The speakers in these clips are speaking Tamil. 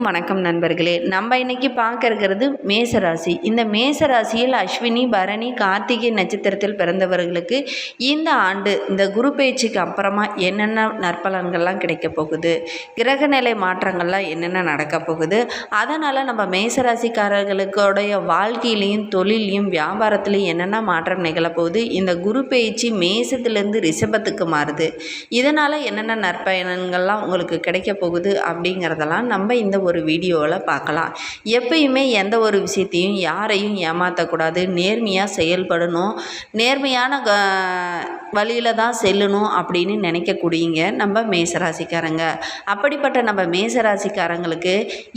வணக்கம் நண்பர்களே. நம்ம இன்னைக்கு பார்க்க இருக்கிறது மேசராசி. இந்த மேசராசியில் அஸ்வினி பரணி கார்த்திகை நட்சத்திரத்தில் பிறந்தவர்களுக்கு இந்த ஆண்டு இந்த குரு பயிற்சிக்கு அப்புறமா என்னென்ன நற்பலன்கள்லாம் கிடைக்க போகுது? கிரகநிலை மாற்றங்கள்லாம் என்னென்ன நடக்க போகுது? அதனால் நம்ம மேசராசிக்காரர்களுடைய வாழ்க்கையிலையும் தொழிலையும் வியாபாரத்துலையும் என்னென்ன மாற்றம் நிகழப்போகுது இந்த குரு பயிற்சி மேசத்துலேருந்து ரிஷபத்துக்கு மாறுது. இதனால் என்னென்ன நற்பயணங்கள்லாம் உங்களுக்கு கிடைக்க போகுது? அப்படிங்கிறதெல்லாம் நம்ம இந்த ஒரு வீடியோவில் பார்க்கலாம். எப்பயுமே எந்த ஒரு விஷயத்தையும் யாரையும் ஏமாற்றக்கூடாது நேர்மையாக செயல்படணும். நேர்மையான க வழியில் தான் செல்லணும் அப்படின்னு நினைக்கக்கூடியங்க நம்ம மேசராசிக்காரங்க. அப்படிப்பட்ட நம்ம மேசராசிக்காரங்களுக்கு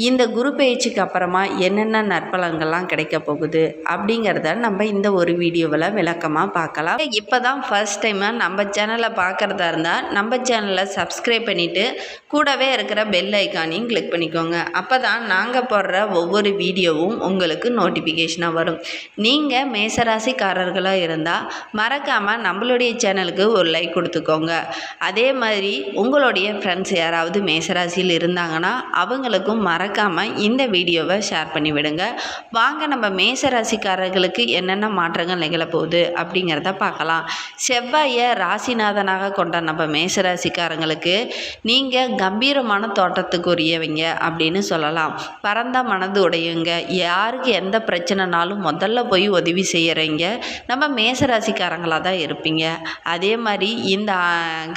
இந்த குரு பயிற்சிக்கு அப்புறமா என்னென்ன நற்பலங்கள்லாம் கிடைக்க போகுது அப்படிங்கிறத நம்ம இந்த ஒரு வீடியோவில் விளக்கமாக பார்க்கலாம். இப்போ தான் ஃபர்ஸ்ட் டைமாக நம்ம சேனலை பார்க்குறதா இருந்தால் நம்ம சேனலை சப்ஸ்கிரைப் பண்ணிவிட்டு கூடவே இருக்கிற பெல் ஐக்கானையும் கிளிக் பண்ணிக்கோங்க. அப்போ தான் நாங்கள் போடுற ஒவ்வொரு வீடியோவும் உங்களுக்கு நோட்டிஃபிகேஷனாக வரும். நீங்கள் மேசராசிக்காரர்களாக இருந்தால் மறக்காமல் நம்மளுடைய சேனலுக்கு ஒரு லைக் கொடுத்துக்கோங்க. அதே மாதிரி உங்களுடைய ஃப்ரெண்ட்ஸ் யாராவது மேசராசியில் இருந்தாங்கன்னா அவங்களுக்கும் மறக்காமல் இந்த வீடியோவை ஷேர் பண்ணி விடுங்க. வாங்க நம்ம மேசராசிக்காரர்களுக்கு என்னென்ன மாற்றங்கள் நிகழப்போகுது அப்படிங்கிறத பார்க்கலாம். செவ்வாயை ராசிநாதனாக கொண்ட நம்ம மேசராசிக்காரங்களுக்கு நீங்கள் கம்பீரமான தோட்டத்துக்குரியவங்க அப்படின்னு சொல்லலாம். பரந்த மனது உடையவங்க யாருக்கு எந்த பிரச்சனைனாலும் முதல்ல போய் உதவி செய்கிறீங்க நம்ம மேசராசிக்காரங்களாக தான் இருப்பீங்க. அதே மாதிரி இந்த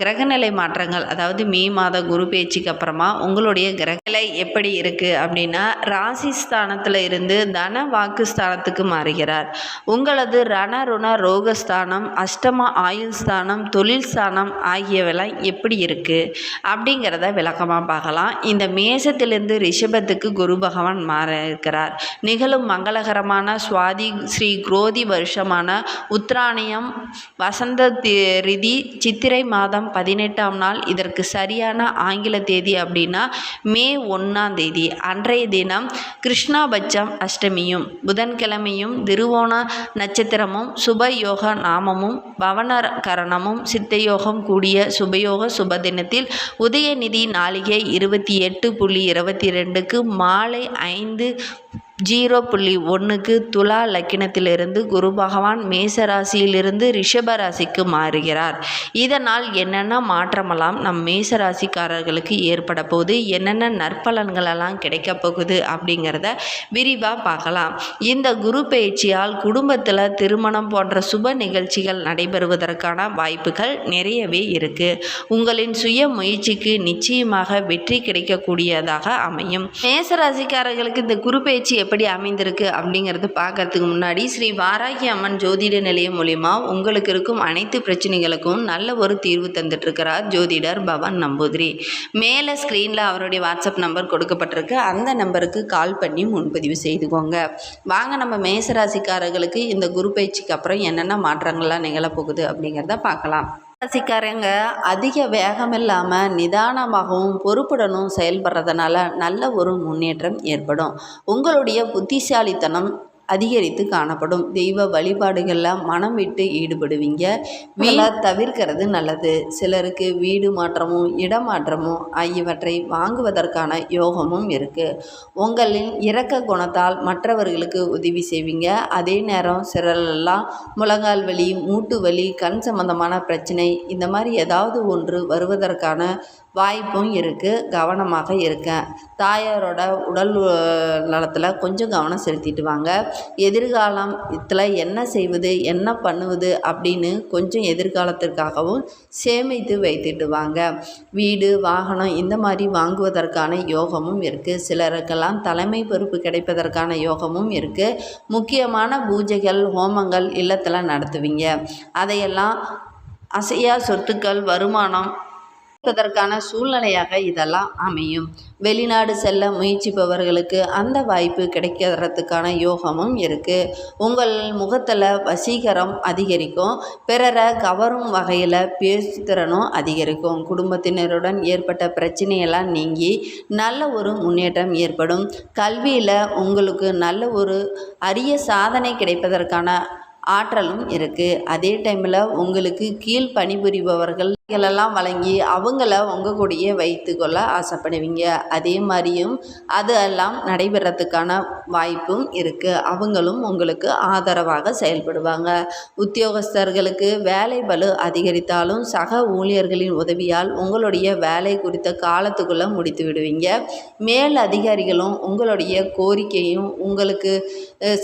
கிரகநிலை மாற்றங்கள் அதாவது மே மாத குரு பேச்சுக்கு அப்புறமா உங்களுடைய கிரகநிலை எப்படி இருக்குது அப்படின்னா ராசி ஸ்தானத்தில் இருந்து தன வாக்கு ஸ்தானத்துக்கு மாறுகிறார். உங்களது ரண ருண ரோகஸ்தானம் அஷ்டம ஆயுள் ஸ்தானம் தொழில் ஸ்தானம் ஆகியவெல்லாம் எப்படி இருக்குது அப்படிங்கிறத விளக்கமாக பார்க்கலாம். இந்த மேசத்திலிருந்து ரிஷபத்துக்கு குரு பகவான் மாற இருக்கிறார். நிகழும் மங்களகரமான சுவாதி ஸ்ரீ குரோதி வருஷமான உத்ராணியம் வசந்த தி- ரிதி சித்திரை மாதம் பதினெட்டாம் நாள். இதற்கு சரியான ஆங்கில தேதி அப்படின்னா மே ஒன்றாம் தேதி. அன்றைய தினம் கிருஷ்ணாபட்சம் அஷ்டமியும் புதன்கிழமையும் திருவோண நட்சத்திரமும் சுபயோக நாமமும் பவனகரணமும் சித்தயோகம் கூடிய சுபயோக சுப தினத்தில் உதயநிதி நாளிகை இருபத்தி எட்டு புள்ளி இருபத்தி ரெண்டுக்கு மாலை ஐந்து ஜீரோ புள்ளி ஒன்றுக்கு துலா லக்கினத்திலிருந்து குரு பகவான் மேச ராசியிலிருந்து ரிஷப ராசிக்கு மாறுகிறார். இதனால் என்னென்ன மாற்றமெல்லாம் நம் மேச ராசிக்காரர்களுக்கு ஏற்பட போகுது? என்னென்ன நற்பலன்களெல்லாம் கிடைக்க போகுது? அப்படிங்கிறத விரிவாக பார்க்கலாம். இந்த குரு பயிற்சியால் குடும்பத்தில் திருமணம் போன்ற சுப நிகழ்ச்சிகள் நடைபெறுவதற்கான வாய்ப்புகள் நிறையவே இருக்குது உங்களின் சுய முயற்சிக்கு நிச்சயமாக வெற்றி கிடைக்கக்கூடியதாக அமையும். மேச ராசிக்காரர்களுக்கு இந்த குரு பயிற்சி எப்படி அமைந்திருக்கு அப்படிங்கிறது பார்க்கறதுக்கு முன்னாடி ஸ்ரீ வாராகி அம்மன் ஜோதிட நிலையம் மூலிமா உங்களுக்கு இருக்கும் அனைத்து பிரச்சனைகளுக்கும் நல்ல ஒரு தீர்வு தந்துட்டுருக்கிறார் ஜோதிடர் பவன் நம்பூதிரி. மேலே ஸ்க்ரீனில் அவருடைய வாட்ஸ்அப் நம்பர் கொடுக்கப்பட்டிருக்கு. அந்த நம்பருக்கு கால் பண்ணி முன்பதிவு செய்துக்கோங்க. வாங்க நம்ம மேசராசிக்காரர்களுக்கு இந்த குரு பயிற்சிக்கு அப்புறம் என்னென்ன மாற்றங்கள்லாம் நிகழப்போகுது அப்படிங்கிறத பார்க்கலாம். ராசிக்காரங்க அதிக வேகம் இல்லாமல் நிதானமாகவும் பொறுப்புடனும் செயல்படுறதுனால நல்ல ஒரு முன்னேற்றம் ஏற்படும். உங்களுடைய புத்திசாலித்தனம் அதிகரித்து காணப்படும். தெய்வ வழிபாடுகளில் மனம் விட்டு ஈடுபடுவீங்க. வீட தவிர்க்கிறது நல்லது. சிலருக்கு வீடு மாற்றமும் இடமாற்றமும் ஆகியவற்றை வாங்குவதற்கான யோகமும் இருக்குது உங்களின் இரக்க குணத்தால் மற்றவர்களுக்கு உதவி செய்வீங்க. அதே நேரம் சிலரெல்லாம் முழங்கால் வலி மூட்டு வலி கண் சம்பந்தமான பிரச்சனை இந்த மாதிரி ஏதாவது ஒன்று வருவதற்கான வாய்ப்பும் இருக்குது கவனமாக இருக்கேன் தாயாரோட உடல் நலத்தில் கொஞ்சம் கவனம் செலுத்திட்டு வாங்க. எதிர்காலம் இதில் என்ன செய்வது என்ன பண்ணுவது அப்படின்னு கொஞ்சம் எதிர்காலத்திற்காகவும் சேமித்து வைத்துட்டு வாங்க. வீடு வாகனம் இந்த மாதிரி வாங்குவதற்கான யோகமும் இருக்குது சிலருக்கெல்லாம் தலைமை பொறுப்பு கிடைப்பதற்கான யோகமும் இருக்குது முக்கியமான பூஜைகள் ஹோமங்கள் இல்லத்தில் நடத்துவீங்க. அதையெல்லாம் அசையா சொத்துக்கள் வருமானம் இருப்பதற்கான சூழ்நிலையாக இதெல்லாம் அமையும். வெளிநாடு செல்ல முயற்சிப்பவர்களுக்கு அந்த வாய்ப்பு கிடைக்கிறதுக்கான யோகமும் இருக்குது உங்கள் முகத்தில் வசீகரம் அதிகரிக்கும். பிறரை கவரும் வகையில் பேசுத்திறனும் அதிகரிக்கும். குடும்பத்தினருடன் ஏற்பட்ட பிரச்சனையெல்லாம் நீங்கி நல்ல ஒரு முன்னேற்றம் ஏற்படும். கல்வியில் உங்களுக்கு நல்ல ஒரு அரிய சாதனை கிடைப்பதற்கான ஆற்றலும் இருக்குது அதே டைமில் உங்களுக்கு கீழ் பணிபுரிபவர்கள் எல்லாம் வழங்கி அவங்கள உங்கள் கூடயே வைத்துக்கொள்ள ஆசைப்படுவீங்க. அதே மாதிரியும் அது எல்லாம் நடைபெறத்துக்கான வாய்ப்பும் இருக்குது அவங்களும் உங்களுக்கு ஆதரவாக செயல்படுவாங்க. உத்தியோகஸ்தர்களுக்கு வேலை பலு அதிகரித்தாலும் சக ஊழியர்களின் உதவியால் உங்களுடைய வேலை குறித்த காலத்துக்குள்ளே முடித்து விடுவீங்க. மேல் அதிகாரிகளும் உங்களுடைய கோரிக்கையும் உங்களுக்கு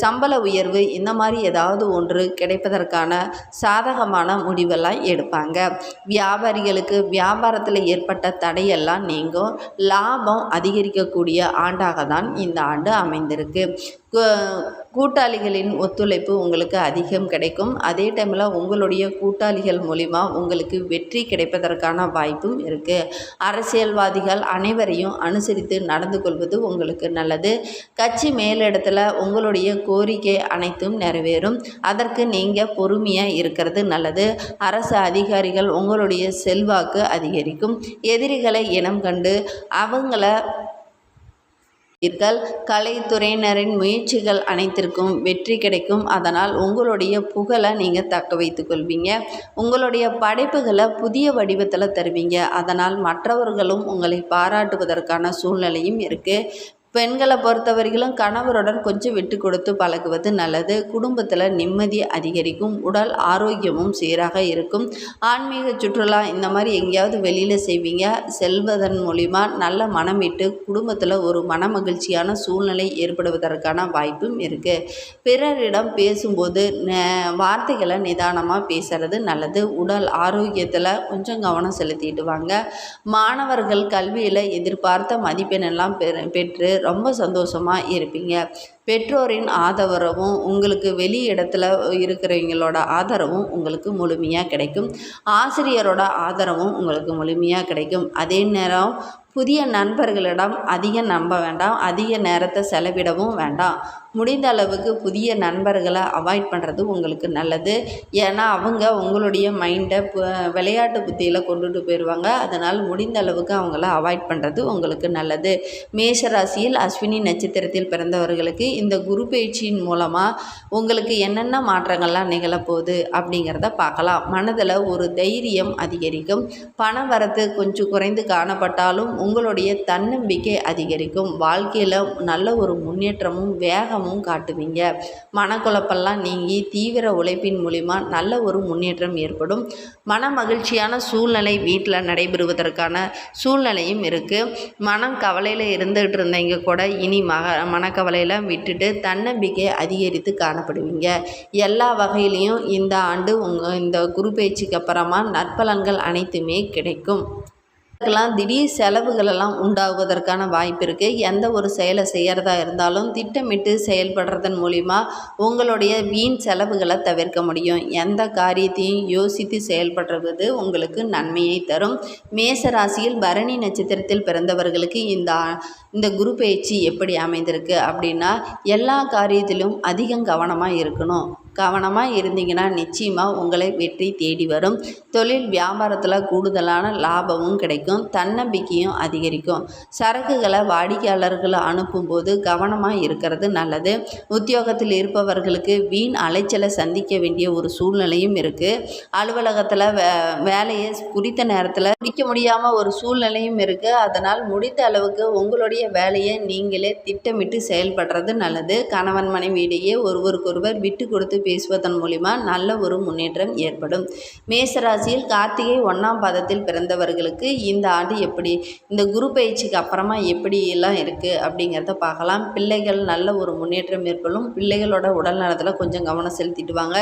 சம்பள உயர்வு இந்த மாதிரி ஏதாவது ஒன்று கிடைப்பதற்கான சாதகமான முடிவெல்லாம் எடுப்பாங்க. வியா வியாபாரிகளுக்கு வியாபாரத்தில் ஏற்பட்ட தடையெல்லாம் நீங்கும். லாபம் அதிகரிக்கக்கூடிய ஆண்டாக தான் இந்த ஆண்டு அமைந்திருக்கு. கூட்டாளிகளின் ஒத்துழைப்பு உங்களுக்கு அதிகம் கிடைக்கும். அதே டைமில் உங்களுடைய கூட்டாளிகள் மூலிமா உங்களுக்கு வெற்றி கிடைப்பதற்கான வாய்ப்பும் இருக்குது அரசியல்வாதிகள் அனைவரையும் அனுசரித்து நடந்து கொள்வது உங்களுக்கு நல்லது. கட்சி மேலிடத்தில் உங்களுடைய கோரிக்கை அனைத்தும் நிறைவேறும். அதற்கு நீங்கள் பொறுமையாக இருக்கிறது நல்லது. அரசு அதிகாரிகள் உங்களுடைய செல்வாக்கு அதிகரிக்கும். எதிரிகளை இனம் கண்டு அவங்கள ர்கள் கலைத்துறையினரின் முயற்சிகள் அனைத்திற்கும் வெற்றி கிடைக்கும். அதனால் உங்களுடைய புகழை நீங்கள் தக்க வைத்துக்கொள்வீங்க உங்களுடைய படைப்புகளை புதிய வடிவத்தில் தருவீங்க. அதனால் மற்றவர்களும் உங்களை பாராட்டுவதற்கான சூழ்நிலையும் இருக்குது பெண்களை பொறுத்தவரையிலும் கணவருடன் கொஞ்சம் விட்டு கொடுத்து பழகுவது நல்லது. குடும்பத்தில் நிம்மதி அதிகரிக்கும் உடல் ஆரோக்கியமும் சீராக இருக்கும். ஆன்மீக சுற்றுலா இந்த மாதிரி எங்கேயாவது வெளியில் செய்வீங்க. செல்வதன் மூலிமா நல்ல மனம் விட்டு குடும்பத்தில் ஒரு மன மகிழ்ச்சியான சூழ்நிலை ஏற்படுவதற்கான வாய்ப்பும் இருக்குது பிறரிடம் பேசும்போது வார்த்தைகளை நிதானமாக பேசுறது நல்லது. உடல் ஆரோக்கியத்தில் கொஞ்சம் கவனம் செலுத்திட்டு வாங்க. மாணவர்கள் கல்வியில் எதிர்பார்த்த மதிப்பெண்ணெல்லாம் பெற பெற்று ரொம்ப சந்தோஷமாக இருப்பீங்க. பெற்றோரின் ஆதரவும் உங்களுக்கு வெளி இடத்துல இருக்கிறவங்களோட ஆதரவும் உங்களுக்கு முழுமையாக கிடைக்கும். ஆசிரியரோட ஆதரவும் உங்களுக்கு முழுமையாக கிடைக்கும். அதே நேரம் புதிய நண்பர்களிடம் அதிகம் நம்ப வேண்டாம் அதிக நேரத்தை செலவிடவும் வேண்டாம். முடிந்த அளவுக்கு புதிய நண்பர்களை அவாய்ட் பண்ணுறது உங்களுக்கு நல்லது. ஏன்னா அவங்க உங்களுடைய மைண்டை விளையாட்டு புத்தியில் கொண்டுட்டு போயிடுவாங்க அதனால் முடிந்த அளவுக்கு அவங்கள அவாய்ட் பண்ணுறது உங்களுக்கு நல்லது. மேஷராசியில் அஸ்வினி நட்சத்திரத்தில் பிறந்தவர்களுக்கு இந்த குரு பயிற்சியின் மூலமாக உங்களுக்கு என்னென்ன மாற்றங்கள்லாம் நிகழப்போகுது அப்படிங்கிறத பார்க்கலாம். மனதில் ஒரு தைரியம் அதிகரிக்கும். பண வரத்து கொஞ்சம் குறைந்து காணப்பட்டாலும் உங்களுடைய தன்னம்பிக்கை அதிகரிக்கும். வாழ்க்கையில் நல்ல ஒரு முன்னேற்றமும் வேகமும் காட்டுவீங்க. மனக்குழப்பெல்லாம் நீங்கி தீவிர உழைப்பின் மூலிமா நல்ல ஒரு முன்னேற்றம் ஏற்படும். மன மகிழ்ச்சியான சூழ்நிலை வீட்டில் நடைபெறுவதற்கான சூழ்நிலையும் இருக்குது மனம் கவலையில் இருந்துகிட்டு இருந்தவங்க கூட இனி மக மனக்கவலையில் விட்டுட்டு தன்னம்பிக்கை அதிகரித்து காணப்படுவீங்க. எல்லா வகையிலையும் இந்த ஆண்டு உங்கள் இந்த குரு பேச்சுக்கு அப்புறமா நற்பலன்கள் அனைத்துமே கிடைக்கும். இதுக்கெல்லாம் திடீர் செலவுகள் எல்லாம் உண்டாகுவதற்கான வாய்ப்பு இருக்குது எந்த ஒரு செயலை செய்கிறதா இருந்தாலும் திட்டமிட்டு செயல்படுறதன் மூலிமா உங்களுடைய வீண் செலவுகளை தவிர்க்க முடியும். எந்த காரியத்தையும் யோசித்து செயல்படுறது உங்களுக்கு நன்மையை தரும். மேச ராசியில் பரணி நட்சத்திரத்தில் பிறந்தவர்களுக்கு இந்த இந்த குரு பயிற்சி எப்படி அமைந்திருக்கு அப்படின்னா எல்லா காரியத்திலும் அதிகம் கவனமாக இருக்கணும். கவனமாக இருந்தீங்கன்னா நிச்சயமாக உங்களை வெற்றி தேடி வரும். தொழில் வியாபாரத்தில் கூடுதலான லாபமும் கிடைக்கும். தன்னம்பிக்கையும் அதிகரிக்கும். சரக்குகளை வாடிக்கையாளர்களை அனுப்பும்போது கவனமாக இருக்கிறது நல்லது. உத்தியோகத்தில் இருப்பவர்களுக்கு வீண் அலைச்சலை சந்திக்க வேண்டிய ஒரு சூழ்நிலையும் இருக்குது அலுவலகத்தில் வே வேலையை குறித்த நேரத்தில் முடிக்க முடியாமல் ஒரு சூழ்நிலையும் இருக்குது அதனால் முடித்த அளவுக்கு உங்களுடைய வேலையை நீங்களே திட்டமிட்டு செயல்படுறது நல்லது. கணவன் மனைவியிடையே ஒருவருக்கொருவர் விட்டு கொடுத்து பேசுவதன் மூலிமா நல்ல ஒரு முன்னேற்றம் ஏற்படும். மேசராசியில் கார்த்திகை ஒன்றாம் பாதத்தில் பிறந்தவர்களுக்கு இந்த ஆண்டு எப்படி இந்த குரு பயிற்சிக்கு அப்புறமா எப்படி எல்லாம் இருக்குது அப்படிங்கிறத பார்க்கலாம். பிள்ளைகள் நல்ல ஒரு முன்னேற்றம் ஏற்படும் பிள்ளைகளோட உடல் நலத்தில் கொஞ்சம் கவனம் செலுத்திடுவாங்க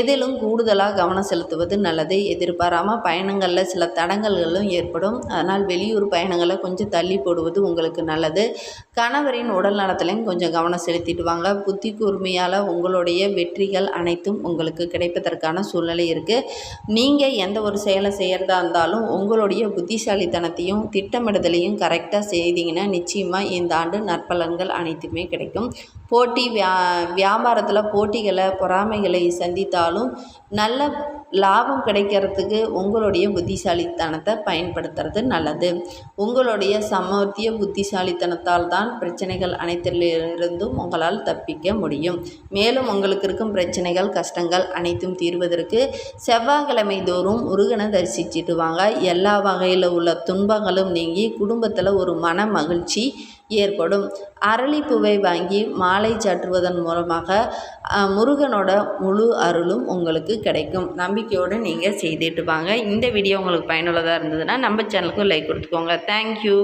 எதிலும் கூடுதலாக கவனம் செலுத்துவது நல்லது. எதிர்பாராமல் பயணங்களில் சில தடங்கல்களும் ஏற்படும். அதனால் வெளியூர் பயணங்களை கொஞ்சம் தள்ளி போடுவது உங்களுக்கு நல்லது. கணவரின் உடல் நலத்திலையும் கொஞ்சம் கவனம் செலுத்திட்டு வாங்க புத்தி கூர்மையால் உங்களுடைய வெற்றிகள் அனைத்தும் உங்களுக்கு கிடைப்பதற்கான சூழ்நிலை இருக்குது நீங்கள் எந்த ஒரு செயலை செய்கிறதா இருந்தாலும் உங்களுடைய புத்திசாலித்தனத்தையும் திட்டமிடுதலையும் கரெக்டாக செய்தீங்கன்னா நிச்சயமாக இந்த ஆண்டு நற்பலன்கள் அனைத்துமே கிடைக்கும். போட்டி வியா வியாபாரத்தில் போட்டிகளை பொறாமைகளை சந்தித்தாலும் நல்ல லாபம் கிடைக்கிறதுக்கு உங்களுடைய புத்திசாலித்தனத்தை பயன்படுத்துறது நல்லது. உங்களுடைய சமர்த்திய புத்திசாலித்தனத்தால் தான் பிரச்சனைகள் அனைத்திலிருந்தும் உங்களால் தப்பிக்க முடியும். மேலும் உங்களுக்கு இருக்கும் பிரச்சனைகள் கஷ்டங்கள் அனைத்தும் தீர்வதற்கு செவ்வாய்க்கிழமை தோறும் முருகனை தரிசிச்சுட்டு வாங்க. எல்லா வகையில் உள்ள துன்பங்களும் நீங்கி குடும்பத்தில் ஒரு மன மகிழ்ச்சி ஏற்படும். அரளிப்பூவை வாங்கி மாலை சாற்றுவதன் மூலமாக முருகனோட முழு அருளும் உங்களுக்கு கிடைக்கும். நம்பிக்கையோடு நீங்கள் செய்துட்டு வாங்க. இந்த வீடியோ உங்களுக்கு பயனுள்ளதாக இருந்ததுன்னா நம்ம சேனலுக்கு லைக் கொடுத்துக்கோங்க. தேங்க்யூ